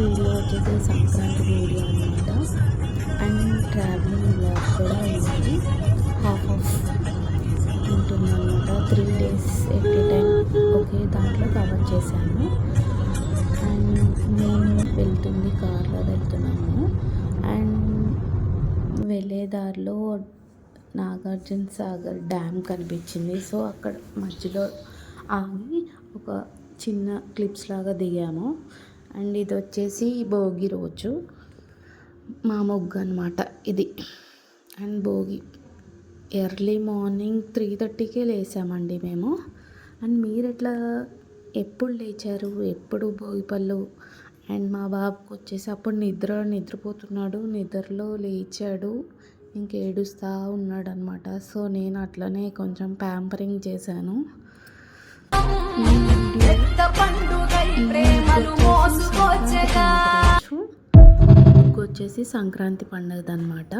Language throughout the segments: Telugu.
వీడియో వచ్చేసి సంక్రాంతి వీడియో అనమాట అండ్ ట్రావెలింగ్ బ్లాగ్ కూడా ఉంది. హాఫ్ ఆఫ్ ఉంటుందన్నమాట. Three days at a time ఒకే దాంట్లో కవర్ చేశాను. అండ్ నేను వెళ్తుంది కార్లో వెళ్తున్నాము అండ్ వెళ్ళే దారిలో నాగార్జున సాగర్ డ్యామ్ కనిపించింది. సో అక్కడ మధ్యలో ఆగి ఒక చిన్న క్లిప్స్ లాగా దిగాము. అండ్ ఇది వచ్చేసి భోగి రోజు. మా మొగ్గు అనమాట ఇది. And Bhogi. Early morning three థర్టీకే లేసామండి మేము. అండ్ మీరు ఎట్లా ఎప్పుడు లేచారు? ఎప్పుడు భోగి పళ్ళు? అండ్ మా బాబుకి వచ్చేసి అప్పుడు నిద్ర నిద్రపోతున్నాడు. నిద్రలో లేచాడు. ఇంక ఏడుస్తూ ఉన్నాడు అనమాట సో నేను అట్లనే కొంచెం ప్యాంపరింగ్ చేశాను. ఈ వచ్చేసి సంక్రాంతి పండుగ అనమాట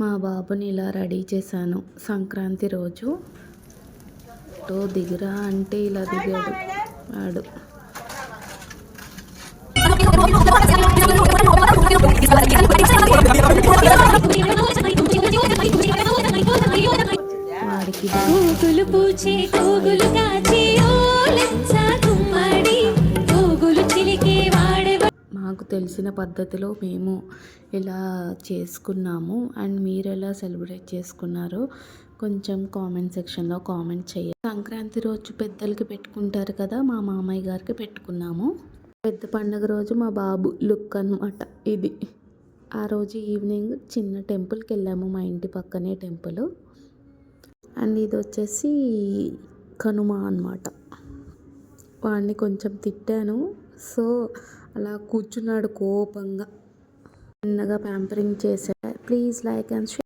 మా బాబుని ఇలా రెడీ చేశాను. సంక్రాంతి రోజు ఫోటో దిగిరా అంటే ఇలా దిగాడు. వాడు. వాడికి పూచే మాకు తెలిసిన పద్ధతిలో మేము ఇలా చేసుకున్నాము. అండ్ మీరు ఎలా సెలబ్రేట్ చేసుకున్నారో కొంచెం కామెంట్ సెక్షన్లో కామెంట్ చేయాలి సంక్రాంతి రోజు పెద్దలకి పెట్టుకుంటారు కదా మా మామయ్య గారికి పెట్టుకున్నాము. పెద్ద పండుగ రోజు మా బాబు లుక్ అనమాట ఇది. ఆ రోజు ఈవినింగ్ చిన్న టెంపుల్కి వెళ్ళాము మా ఇంటి పక్కనే టెంపుల్. అండ్ ఇది వచ్చేసి కనుమ అనమాట వాడిని కొంచెం తిట్టాను. సో అలా కూర్చున్నాడు కోపంగా. చిన్నగా ప్యాంపరింగ్ చేశా ప్లీజ్ లైక్ అండ్